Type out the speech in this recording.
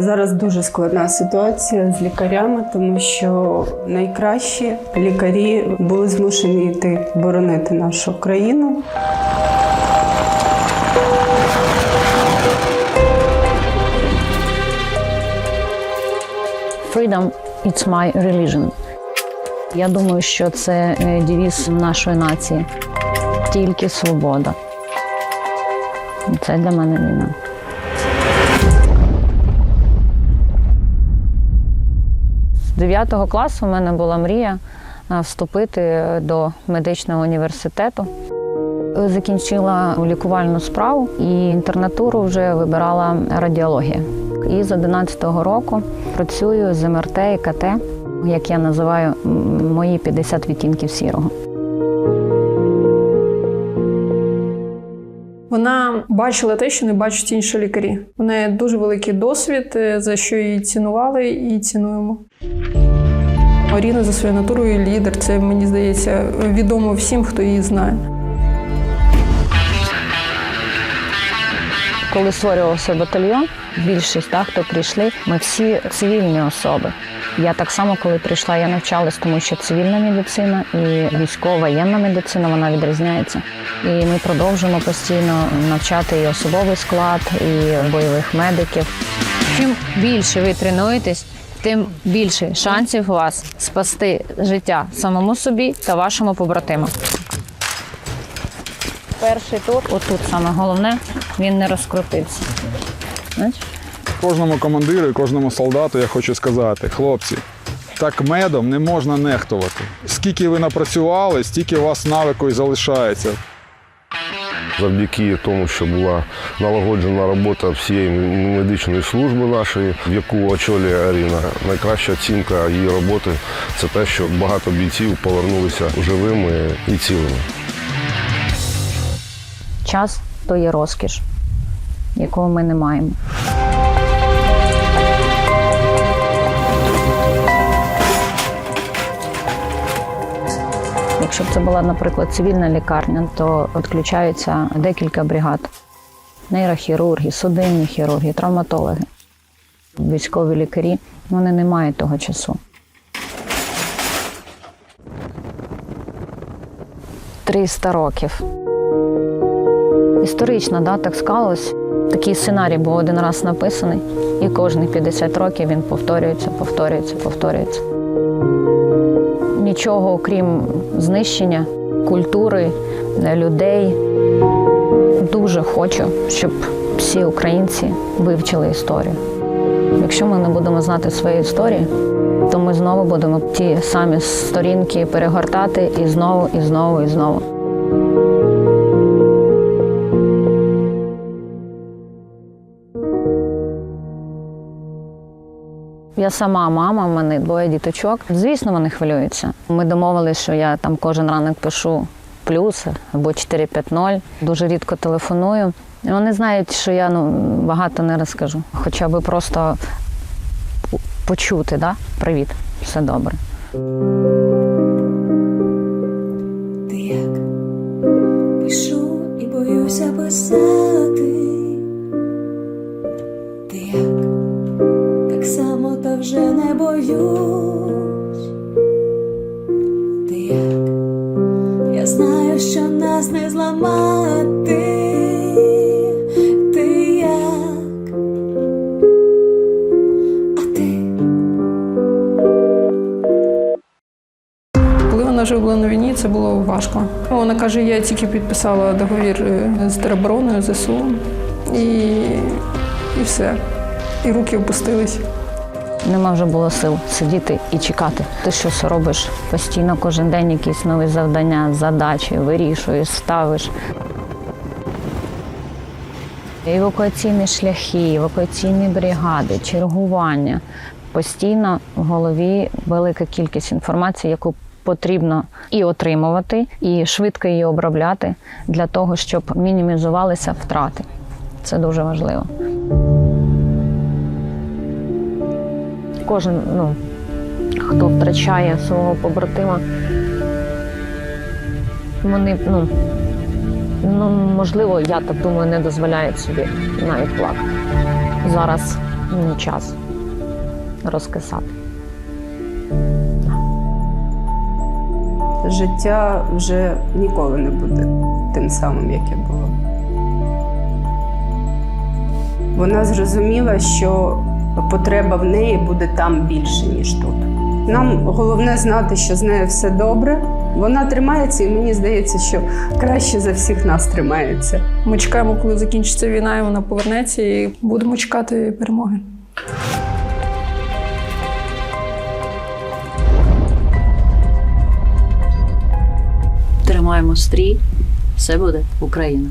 Зараз дуже складна ситуація з лікарями, тому що найкращі лікарі були змушені йти боронити нашу країну. Freedom – it's my religion. Я думаю, що це е, девіз нашої нації. Тільки свобода. Це для мене війна. 9 класу в мене була мрія е, вступити до медичного університету. Закінчила лікувальну справу і інтернатуру вже вибирала радіологія. І з 11-го року працюю з МРТ і КТ, як я називаю мої 50 відтінків сірого. Бачила те, що не бачать інші лікарі. У неї дуже великий досвід, е, за що її цінували і цінуємо. Маріна за своєю натурою лідер. Це мені здається відомо всім, хто її знає. Коли створювався батальйон, більшість так, хто прийшли, ми всі цивільні особи. Я так само, коли прийшла, я навчалась, тому що цивільна медицина і військова воєнна медицина вона відрізняється. І ми продовжуємо постійно навчати і особовий склад, і бойових медиків. Чим більше ви тренуєтесь, тим більше шансів у вас спасти життя самому собі та вашому побратиму. Перший тут, отут саме головне, він не розкрутився. Бачиш? Кожному командиру і кожному солдату я хочу сказати, хлопці, так медом не можна нехтувати. Скільки ви напрацювали, стільки у вас навику і залишається. Завдяки тому, що була налагоджена робота всієї медичної служби нашої, в яку очолює Аріна, найкраща оцінка її роботи це те, що багато бійців повернулися живими і цілими. Час то є розкіш, якого ми не маємо. Якщо б це була, наприклад, цивільна лікарня, то відключаються декілька бригад: нейрохірурги, судинні хірурги, травматологи, військові лікарі. Вони не мають того часу. Триста років. Історично, да, так склалось. Такий сценарій був один раз написаний, і кожні 50 років він повторюється, повторюється, повторюється. Нічого, окрім знищення культури, людей. Дуже хочу, щоб всі українці вивчили історію. Якщо ми не будемо знати своєї історії, то ми знову будемо ті самі сторінки перегортати і знову, і знову, і знову. Я сама мама, в мене двоє діточок. Звісно, вони хвилюються. Ми домовилися, що я там кожен ранок пишу плюс або 450. Дуже рідко телефоную. Вони знають, що я ну, багато не розкажу. Хоча б просто почути, да? привіт, все добре. Ти як пишу і боюся писати. Вже не боюсь. Ти як я знаю, що нас не зламати. Ти як. Коли вона вже була на війні, це було важко. Вона каже: я тільки підписала договір е, з теробороною ЗСУ і, і все. І руки опустились. Нема вже було сил сидіти і чекати. Ти щось робиш постійно, кожен день якісь нові завдання, задачі, вирішуєш, ставиш. Евакуаційні шляхи, евакуаційні бригади, чергування. Постійно в голові велика кількість інформації, яку потрібно і отримувати, і швидко її обробляти для того, щоб мінімізувалися втрати. Це дуже важливо. Кожен, ну, хто втрачає свого побратима, вони, ну, ну, можливо, я так думаю, не дозволяють собі навіть плакати. Зараз мені час розкисати. Життя вже ніколи не буде тим самим, яке було. Вона зрозуміла, що потреба в неї буде там більше, ніж тут. Нам головне знати, що з нею все добре. Вона тримається, і мені здається, що краще за всіх нас тримається. Ми чекаємо, коли закінчиться війна, і вона повернеться, і будемо чекати перемоги. Тримаємо стрій, все буде Україна.